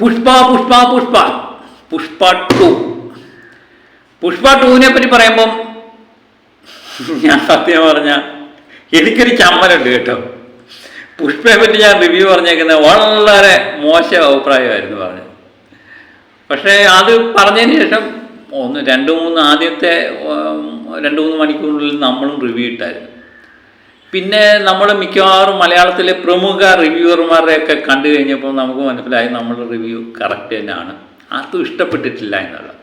Pushpa Pushpa Pushpa. Pushpa two. Pushpa ടൂവിനെ പറ്റി പറയുമ്പം ഞാൻ സത്യം പറഞ്ഞ എനിക്കൊരു ചമ്മലുണ്ട് കേട്ടോ. പുഷ്പയെ പറ്റി ഞാൻ റിവ്യൂ പറഞ്ഞേക്കുന്നത് വളരെ മോശം അഭിപ്രായമായിരുന്നു പറഞ്ഞത്. പക്ഷേ അത് പറഞ്ഞതിന് ശേഷം ഒന്ന് രണ്ട് മൂന്ന് ആദ്യത്തെ രണ്ട് മൂന്ന് മണിക്കൂറിനുള്ളിൽ നമ്മളും റിവ്യൂ ഇട്ടായിരുന്നു. പിന്നെ നമ്മൾ മിക്കവാറും മലയാളത്തിലെ പ്രമുഖ റിവ്യൂവർമാരെയൊക്കെ കണ്ടു കഴിഞ്ഞപ്പോൾ നമുക്ക് മനസ്സിലായി നമ്മുടെ റിവ്യൂ കറക്റ്റ് തന്നെയാണ്. ആർക്കും ഇഷ്ടപ്പെട്ടിട്ടില്ല എന്നുള്ളത്.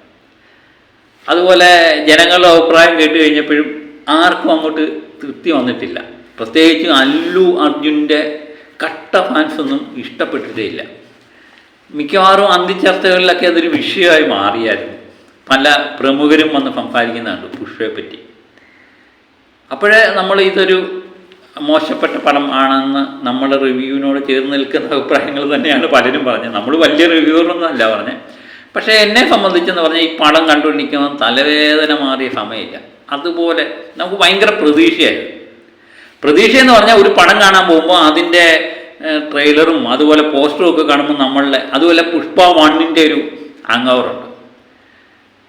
അതുപോലെ ജനങ്ങളുടെ അഭിപ്രായം കേട്ട് കഴിഞ്ഞപ്പോഴും ആർക്കും അങ്ങോട്ട് തൃപ്തി വന്നിട്ടില്ല. പ്രത്യേകിച്ച് അല്ലു അർജുന്റെ കട്ട ഫാൻസ് ഒന്നും ഇഷ്ടപ്പെട്ടിട്ടില്ല മിക്കവാറും അന്തിച്ചർച്ചകളിലൊക്കെ അതൊരു വിഷയമായി മാറിയായിരുന്നു. പല പ്രമുഖരും വന്ന് സംസാരിക്കുന്നുണ്ട് പുഷ്പയെ പറ്റി. അപ്പോഴേ നമ്മൾ ഇതൊരു മോശപ്പെട്ട പടം ആണെന്ന് നമ്മുടെ റിവ്യൂവിനോട് ചേർന്ന് നിൽക്കുന്ന അഭിപ്രായങ്ങൾ തന്നെയാണ് പലരും പറഞ്ഞത്. നമ്മൾ വലിയ റിവ്യൂവറൊന്നും അല്ല പറഞ്ഞത് പക്ഷേ എന്നെ സംബന്ധിച്ചെന്ന് പറഞ്ഞാൽ ഈ പടം കണ്ടുകൊണ്ടിരിക്കുമ്പോൾ തലവേദന മാറിയ സമയമില്ല. അതുപോലെ നമുക്ക് ഭയങ്കര പ്രതീക്ഷയായിരുന്നു പ്രതീക്ഷ എന്ന് പറഞ്ഞാൽ ഒരു പടം കാണാൻ പോകുമ്പോൾ അതിന്റെ ട്രെയിലറും അതുപോലെ പോസ്റ്ററും ഒക്കെ കാണുമ്പോൾ നമ്മളുടെ അതുപോലെ പുഷ്പ വണ്ണിന്റെ ഒരു അങ്ങവറുണ്ട്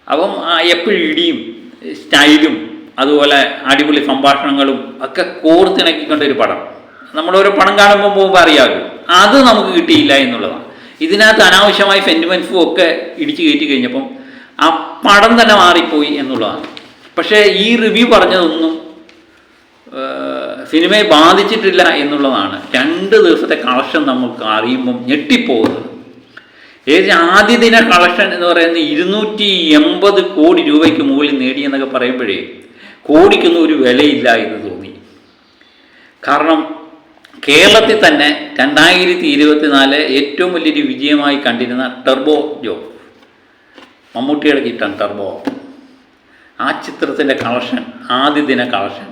അപ്പം എപ്പോഴും ഇടിയും സ്റ്റൈലും അതുപോലെ അടിപൊളി സംഭാഷണങ്ങളും ഒക്കെ കോർത്തിണക്കിക്കൊണ്ട ഒരു പടം. നമ്മളോരോ പടം കാണുമ്പോൾ പോകുമ്പോൾ അറിയാമല്ലോ. അത് നമുക്ക് കിട്ടിയില്ല എന്നുള്ളതാണ്. ഇതിനകത്ത് അനാവശ്യമായി സെന്റിമെൻസും ഒക്കെ ഇടിച്ചു കയറ്റി കഴിഞ്ഞപ്പം ആ പടം തന്നെ മാറിപ്പോയി എന്നുള്ളതാണ്. പക്ഷേ ഈ റിവ്യൂ പറഞ്ഞതൊന്നും സിനിമയെ ബാധിച്ചിട്ടില്ല എന്നുള്ളതാണ്. രണ്ട് ദിവസത്തെ കളക്ഷൻ നമുക്ക് അറിയുമ്പം ഞെട്ടിപ്പോകുന്നത്. ഏത് ആദ്യ ദിന കളക്ഷൻ എന്ന് പറയുന്നത് ഇരുന്നൂറ്റി എൺപത് കോടി രൂപയ്ക്ക് മുകളിൽ നേടിയെന്നൊക്കെ പറയുമ്പോഴേ കോടിക്കൊന്നും ഒരു വിലയില്ല എന്ന് തോന്നി. കാരണം കേരളത്തിൽ തന്നെ രണ്ടായിരത്തി ഇരുപത്തിനാല് ഏറ്റവും വലിയൊരു വിജയമായി കണ്ടിരുന്ന ടെർബോ ജോ മമ്മൂട്ടിയുടെ കിട്ടാൻ ടെർബോ. ആ ചിത്രത്തിന്റെ കളക്ഷൻ ആദ്യ ദിന കളക്ഷൻ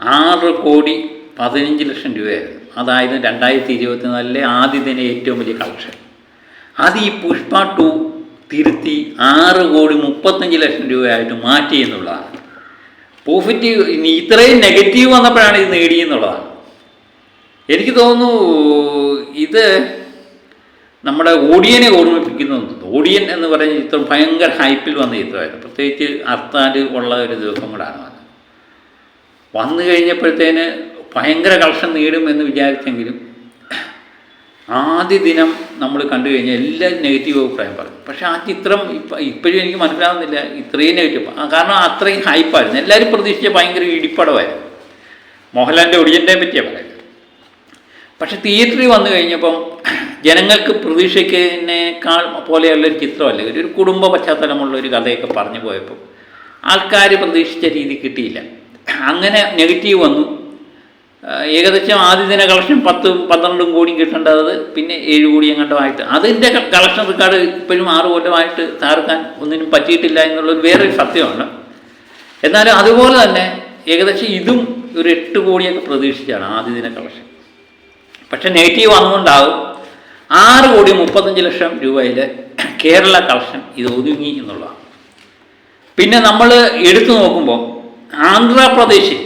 ആറ് കോടി പതിനഞ്ച് ലക്ഷം രൂപയായിരുന്നു. അതായത് രണ്ടായിരത്തി ഇരുപത്തിനാലിലെ ആദ്യ ദിന ഏറ്റവും വലിയ കളക്ഷൻ. അത് ഈ പുഷ്പ ടു തിരുത്തി ആറ് കോടി മുപ്പത്തഞ്ച് ലക്ഷം രൂപയായിട്ട് മാറ്റി എന്നുള്ളതാണ്. പോസിറ്റീവ് ഇനി ഇത്രയും നെഗറ്റീവ് വന്നപ്പോഴാണ് ഇത് നേടിയെന്നുള്ളതാണ്. എനിക്ക് തോന്നുന്നു ഇത് നമ്മുടെ ഓഡിയനെ ഓർമ്മിപ്പിക്കുന്നു ഓഡിയൻ എന്ന് പറയുന്ന ചിത്രം ഭയങ്കര ഹൈപ്പിൽ വന്ന ചിത്രമായിരുന്നു. പ്രത്യേകിച്ച് അർത്താൽ ഉള്ള ഒരു ദിവസം കൂടാണ് വന്നത്. വന്നു കഴിഞ്ഞപ്പോഴത്തേന് ഭയങ്കര കളക്ഷൻ നേടും എന്ന് വിചാരിച്ചെങ്കിലും ആദ്യ ദിനം നമ്മൾ കണ്ടു കഴിഞ്ഞാൽ എല്ലാവരും നെഗറ്റീവ് അഭിപ്രായം പറയും. പക്ഷേ ആ ചിത്രം ഇപ്പം ഇപ്പോഴും എനിക്ക് മനസ്സിലാവുന്നില്ല ഇത്രയും നെഗറ്റീവ്. കാരണം അത്രയും ഹൈപ്പായിരുന്നു എല്ലാവരും പ്രതീക്ഷിച്ച ഭയങ്കര ഇടിപ്പടമായിരുന്നു. മോഹൻലാലിന്റെ ഒടിയന്റെ പറ്റിയാണ് പറയുന്നത്. പക്ഷെ തിയേറ്ററിൽ വന്നു കഴിഞ്ഞപ്പം ജനങ്ങൾക്ക് പ്രതീക്ഷയ്ക്കുന്നേക്കാൾ പോലെയുള്ളൊരു ചിത്രമല്ല? ഒരു ഒരു കുടുംബ പശ്ചാത്തലമുള്ള ഒരു കഥയൊക്കെ പറഞ്ഞു പോയപ്പോൾ ആൾക്കാർ പ്രതീക്ഷിച്ച രീതി കിട്ടിയില്ല. അങ്ങനെ നെഗറ്റീവ് വന്നു. ഏകദേശം ആദ്യ ദിന കളക്ഷൻ പത്തും പന്ത്രണ്ടും കോടിയും കിട്ടേണ്ടത് പിന്നെ ഏഴ് കോടി എങ്ങാണ്ടുമായിട്ട് അതിന്റെ കളക്ഷൻ റെക്കോർഡ് ഇപ്പോഴും ആറ് കൊല്ലമായിട്ട് താർക്കാൻ ഒന്നിനും പറ്റിയിട്ടില്ല എന്നുള്ളൊരു വേറൊരു സത്യമാണ്. എന്നാലും അതുപോലെ തന്നെ ഏകദേശം ഇതും ഒരു എട്ട് കോടിയൊക്കെ പ്രതീക്ഷിച്ചാണ് ആദ്യ ദിന കളക്ഷൻ പക്ഷെ നെഗറ്റീവ് വന്നുകൊണ്ടാവും ആറ് കോടി മുപ്പത്തഞ്ച് ലക്ഷം രൂപയിൽ കേരള കളക്ഷൻ ഇത് ഒതുങ്ങി എന്നുള്ളതാണ്. പിന്നെ നമ്മൾ എടുത്തു നോക്കുമ്പോൾ ആന്ധ്രാപ്രദേശിൽ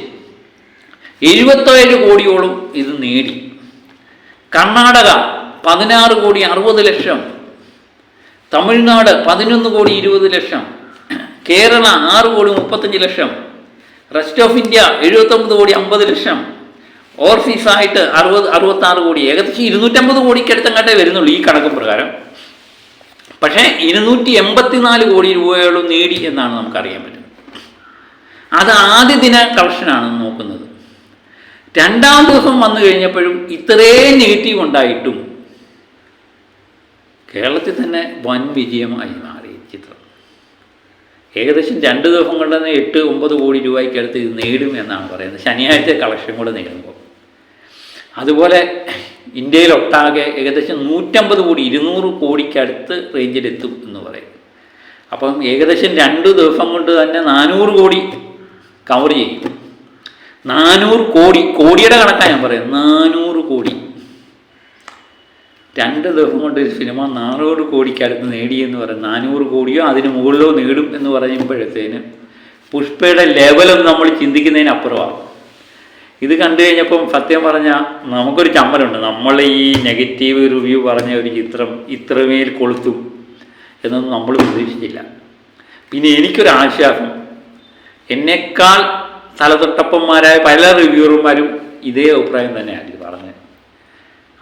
എഴുപത്തേഴ് കോടിയോളം ഇത് നേടി. കർണാടക പതിനാറ് കോടി അറുപത് ലക്ഷം. തമിഴ്നാട് പതിനൊന്ന് കോടി ഇരുപത് ലക്ഷം. കേരള ആറ് കോടി മുപ്പത്തഞ്ച് ലക്ഷം. റെസ്റ്റ് ഓഫ് ഇന്ത്യ എഴുപത്തൊമ്പത് കോടി അമ്പത് ലക്ഷം. ഓവർസീസ് ആയിട്ട് അറുപത് അറുപത്താറ് കോടി. ഏകദേശം ഇരുന്നൂറ്റമ്പത് കോടിക്കടുത്തങ്ങാട്ടേ വരുന്നുള്ളൂ ഈ കണക്ക് പ്രകാരം. പക്ഷേ ഇരുന്നൂറ്റി എൺപത്തിനാല് കോടി രൂപയോളം നേടി എന്നാണ് നമുക്കറിയാൻ പറ്റുന്നത്. അത് ആദ്യ ദിന കളക്ഷനാണ് നോക്കുന്നത്. രണ്ടാം ദിവസം വന്നു കഴിഞ്ഞപ്പോഴും ഇത്രയും നെഗറ്റീവ് ഉണ്ടായിട്ടും കേരളത്തിൽ തന്നെ വൻ വിജയമായി മാറി ചിത്രം. ഏകദേശം രണ്ട് ദിവസം കൊണ്ട് തന്നെ എട്ട് ഒമ്പത് കോടി രൂപയ്ക്ക് അടുത്ത് ഇത് നേടും എന്നാണ് പറയുന്നത്. ശനിയാഴ്ച കളക്ഷൻ കൂടെ നേടുമ്പോൾ. അതുപോലെ ഇന്ത്യയിലൊട്ടാകെ ഏകദേശം നൂറ്റമ്പത് കോടി ഇരുന്നൂറ് കോടിക്കടുത്ത് റേഞ്ചിലെത്തും എന്ന് പറയും. അപ്പം ഏകദേശം രണ്ട് ദിവസം കൊണ്ട് തന്നെ നാനൂറ് കോടി കവർ ചെയ്യും. നാനൂറ് കോടി കോടിയുടെ കണക്കാണ് ഞാൻ പറയുന്നത് നാനൂറ് കോടി. രണ്ട് ദിവസം കൊണ്ട് ഒരു സിനിമ നാനൂറ് കോടിക്കടുത്ത് നേടിയെന്ന് പറയും. നാനൂറ് കോടിയോ അതിന് മുകളിലോ നേടും എന്ന് പറയുമ്പോഴത്തേന് പുഷ്പയുടെ ലെവലും നമ്മൾ ചിന്തിക്കുന്നതിനപ്പുറമാണ് ഇത് കണ്ടു കഴിഞ്ഞപ്പം സത്യം പറഞ്ഞാൽ നമുക്കൊരു ചമ്മലുണ്ട്. നമ്മൾ ഈ നെഗറ്റീവ് റിവ്യൂ പറഞ്ഞ ഒരു ചിത്രം ഇത്രമേൽ കൊളുത്തും എന്നൊന്നും നമ്മൾ പ്രതീക്ഷിച്ചില്ല പിന്നെ എനിക്കൊരു ആശ്വാസം എന്നേക്കാൾ തലതൊട്ടപ്പന്മാരായ പല റിവ്യൂവർമാരും ഇതേ അഭിപ്രായം തന്നെയാണ് ഇത് പറഞ്ഞത്.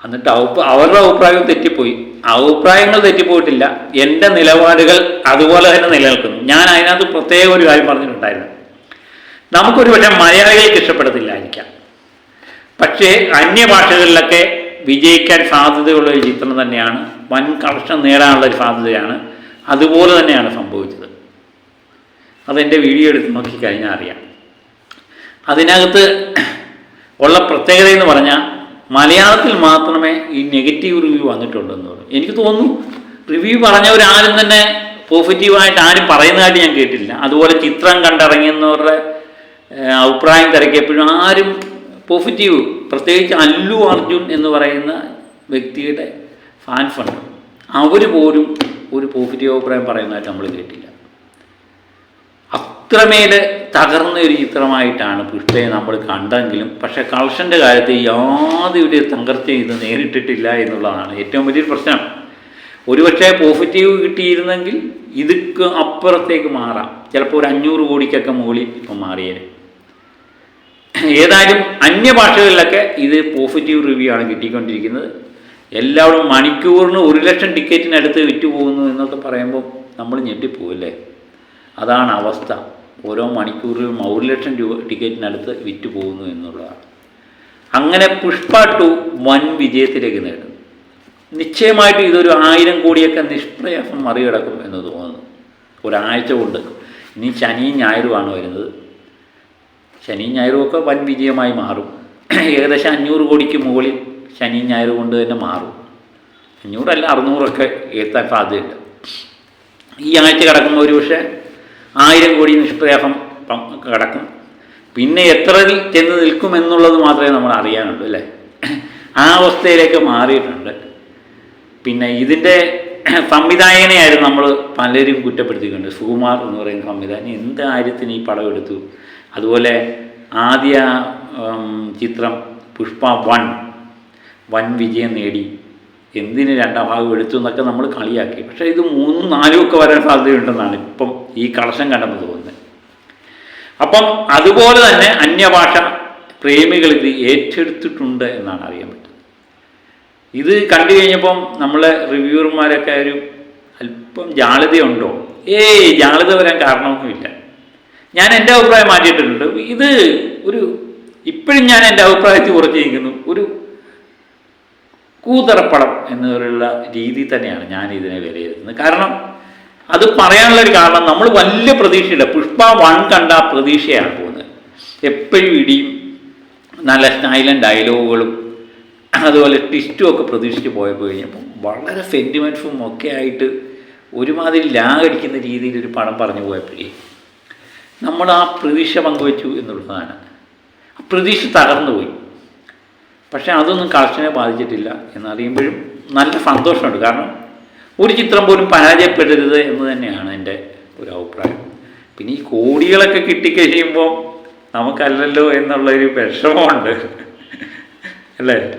എന്നിട്ട് അവരുടെ അഭിപ്രായം തെറ്റിപ്പോയി. അഭിപ്രായങ്ങൾ തെറ്റിപ്പോയിട്ടില്ല. എന്റെ നിലപാടുകൾ അതുപോലെ തന്നെ നിലനിൽക്കുന്നു. ഞാൻ അതിനകത്ത് പ്രത്യേക ഒരു കാര്യം പറഞ്ഞിട്ടുണ്ടായിരുന്നു. നമുക്കൊരു പക്ഷേ മലയാളികൾക്ക് ഇഷ്ടപ്പെടത്തില്ലായിരിക്കാം. പക്ഷേ അന്യഭാഷകളിലൊക്കെ വിജയിക്കാൻ സാധ്യതയുള്ള ഒരു ചിത്രം തന്നെയാണ്. വൻ കളക്ഷൻ നേടാനുള്ള ഒരു സാധ്യതയാണ്. അതുപോലെ തന്നെയാണ് സംഭവിച്ചത്. അതെന്റെ വീഡിയോ എടുത്ത് നോക്കിക്കഴിഞ്ഞാൽ അറിയാം. അതിനകത്ത് ഉള്ള പ്രത്യേകത എന്ന് പറഞ്ഞാൽ മലയാളത്തിൽ മാത്രമേ ഈ നെഗറ്റീവ് റിവ്യൂ വന്നിട്ടുണ്ടെന്ന് പറയും എനിക്ക് തോന്നുന്നു റിവ്യൂ പറഞ്ഞവരാരും തന്നെ പോസിറ്റീവായിട്ട് ആരും പറയുന്നതായിട്ട് ഞാൻ കേട്ടില്ല അതുപോലെ ചിത്രം കണ്ടിറങ്ങിയെന്നവരുടെ അഭിപ്രായം തിരക്കിയപ്പോഴും ആരും പോസിറ്റീവ് പ്രത്യേകിച്ച് അല്ലു അർജുൻ എന്ന് പറയുന്ന വ്യക്തിയുടെ ഫാൻ ഫണ്ട് അവർ പോലും ഒരു പോസിറ്റീവ് അഭിപ്രായം പറയുന്നതായിട്ട് നമ്മൾ കേട്ടില്ല. അത്രമേൽ തകർന്ന ഒരു ചിത്രമായിട്ടാണ് പുഷ്പയെ നമ്മൾ കണ്ടെങ്കിലും പക്ഷേ കളക്ഷന്റെ കാര്യത്തിൽ യാതൊരു തകർച്ചയും ഇത് നേരിട്ടിട്ടില്ല എന്നുള്ളതാണ് ഏറ്റവും വലിയൊരു പ്രശ്നം. ഒരുപക്ഷെ പോസിറ്റീവ് കിട്ടിയിരുന്നെങ്കിൽ ഇതൊക്കെ അപ്പുറത്തേക്ക് മാറാം. ചിലപ്പോൾ ഒരു അഞ്ഞൂറ് കോടിക്കൊക്കെ മുകളിൽ ഇപ്പം മാറിയത് ഏതായാലും അന്യഭാഷകളിലൊക്കെ ഇത് പോസിറ്റീവ് റിവ്യൂ ആണ് കിട്ടിക്കൊണ്ടിരിക്കുന്നത്. എല്ലാവരും മണിക്കൂറിന് ഒരു ലക്ഷം ടിക്കറ്റിനടുത്ത് വിറ്റുപോകുന്നു എന്നൊക്കെ പറയുമ്പോൾ നമ്മൾ ഞെട്ടിപ്പോവില്ലേ? അതാണ് അവസ്ഥ. ഓരോ മണിക്കൂറിലും ഒരു ലക്ഷം രൂപ ടിക്കറ്റിനടുത്ത് വിറ്റ് പോകുന്നു എന്നുള്ളതാണ്. അങ്ങനെ പുഷ്പ ടു വൻ വിജയത്തിലേക്ക് നേടും നിശ്ചയമായിട്ടും ഇതൊരു ആയിരം കോടിയൊക്കെ നിഷ്പ്രയാസം മറികടക്കും എന്ന് തോന്നുന്നു. ഒരാഴ്ച കൊണ്ട്. ഇനി ശനിയും ഞായറുമാണ് വരുന്നത്. ശനിയും ഞായറും ഒക്കെ വൻ വിജയമായി മാറും. ഏകദേശം അഞ്ഞൂറ് കോടിക്ക് മുകളിൽ ശനിയും ഞായറും കൊണ്ട് തന്നെ മാറും. അഞ്ഞൂറല്ല അറുന്നൂറൊക്കെ എത്താൻ സാധ്യതയുണ്ട്. ഈ ആഴ്ച കിടക്കുമ്പോൾ ഒരു പക്ഷേ ആയിരം കോടി നിഷ്പ്രയാസം കടക്കും. പിന്നെ എത്രയിൽ ചെന്ന് നിൽക്കുമെന്നുള്ളത് മാത്രമേ നമ്മൾ അറിയാനുള്ളൂ അല്ലേ? ആ അവസ്ഥയിലേക്ക് മാറിയിട്ടുണ്ട്. പിന്നെ ഇതിന്റെ സംവിധായകനെയായിരുന്നു നമ്മൾ പലരും കുറ്റപ്പെടുത്തിയിട്ടുണ്ട്. സുകുമാർ എന്ന് പറയുന്ന സംവിധാനം എന്ത് കാര്യത്തിന് ഈ പടം എടുത്തു? അതുപോലെ ആദ്യ ചിത്രം പുഷ്പ വൺ വൻ വിജയം നേടി. എന്തിന് രണ്ടാം ഭാഗം എടുത്തു എന്നൊക്കെ നമ്മൾ കളിയാക്കി. പക്ഷേ ഇത് മൂന്നും നാലും ഒക്കെ വരാൻ സാധ്യതയുണ്ടെന്നാണ് ഇപ്പം ഈ കളശം കണ്ടപ്പോൾ തോന്നുന്നത്. അപ്പം അതുപോലെ തന്നെ അന്യഭാഷ പ്രേമികൾ ഇത് ഏറ്റെടുത്തിട്ടുണ്ട് എന്നാണ് അറിയാൻ പറ്റുന്നത്. ഇത് കണ്ടു കഴിഞ്ഞപ്പം നമ്മളെ റിവ്യൂവർമാരൊക്കെ ഒരു അല്പം ജാളിതയുണ്ടോ ഏയ് ജാളിത വരാൻ കാരണമൊന്നുമില്ല. ഞാൻ എന്റെ അഭിപ്രായം മാറ്റിയിട്ടുണ്ട് ഇത് ഒരു ഇപ്പോഴും ഞാൻ എന്റെ അഭിപ്രായത്തിൽ ഉറച്ചു നിൽക്കുന്നു. ഒരു കൂതറപ്പടം എന്നുള്ള രീതി തന്നെയാണ് ഞാൻ ഇതിനെ വിലയിരുത്തുന്നത്. കാരണം അത് പറയാനുള്ള ഒരു കാരണം നമ്മൾ വലിയ പ്രതീക്ഷയില്ല. പുഷ്പ വൺ കണ്ട പ്രതീക്ഷയാണ് പോകുന്നത്. എപ്പോഴും ഇടിയും നല്ല സ്റ്റൈലൻ ഡയലോഗുകളും അതുപോലെ ട്വിസ്റ്റും ഒക്കെ പ്രതീക്ഷിച്ച് പോയപ്പോൾ കഴിഞ്ഞപ്പോൾ വളരെ സെന്റിമെന്റ്സും ഒക്കെ ആയിട്ട് ഒരുമാതിരി ലാഗടിക്കുന്ന രീതിയിൽ ഒരു പണം പറഞ്ഞു പോയപ്പോഴേ നമ്മൾ ആ പ്രതീക്ഷ പങ്കുവച്ചു എന്നുള്ളതാണ്. ആ പ്രതീക്ഷ തകർന്നു പോയി പക്ഷേ അതൊന്നും കളക്ഷനെ ബാധിച്ചിട്ടില്ല എന്നറിയുമ്പോഴും നല്ല സന്തോഷമുണ്ട്. കാരണം ഒരു ചിത്രം പോലും പരാജയപ്പെടരുത് എന്ന് തന്നെയാണ് എന്റെ ഒരു അഭിപ്രായം. പിന്നെ ഈ കോടികളൊക്കെ കിട്ടിക്കഴിയുമ്പോൾ നമുക്കല്ലല്ലോ എന്നുള്ളൊരു വിഷമമുണ്ട്. അല്ലേ?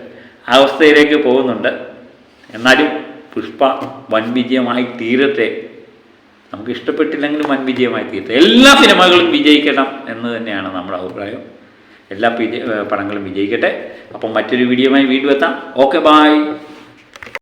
ആ അവസ്ഥയിലേക്ക് പോകുന്നുണ്ട്. എന്നാലും പുഷ്പ വൻ വിജയമായി തീരട്ടെ. നമുക്ക് ഇഷ്ടപ്പെട്ടില്ലെങ്കിലും വൻ വിജയമായി തീരട്ടെ. എല്ലാ സിനിമകളും വിജയിക്കണം എന്ന് തന്നെയാണ് നമ്മുടെ അഭിപ്രായം. എല്ലാ പടങ്ങളും വിജയിക്കട്ടെ. അപ്പം മറ്റൊരു വീഡിയോയുമായി വീണ്ടും എത്താം. Okay bye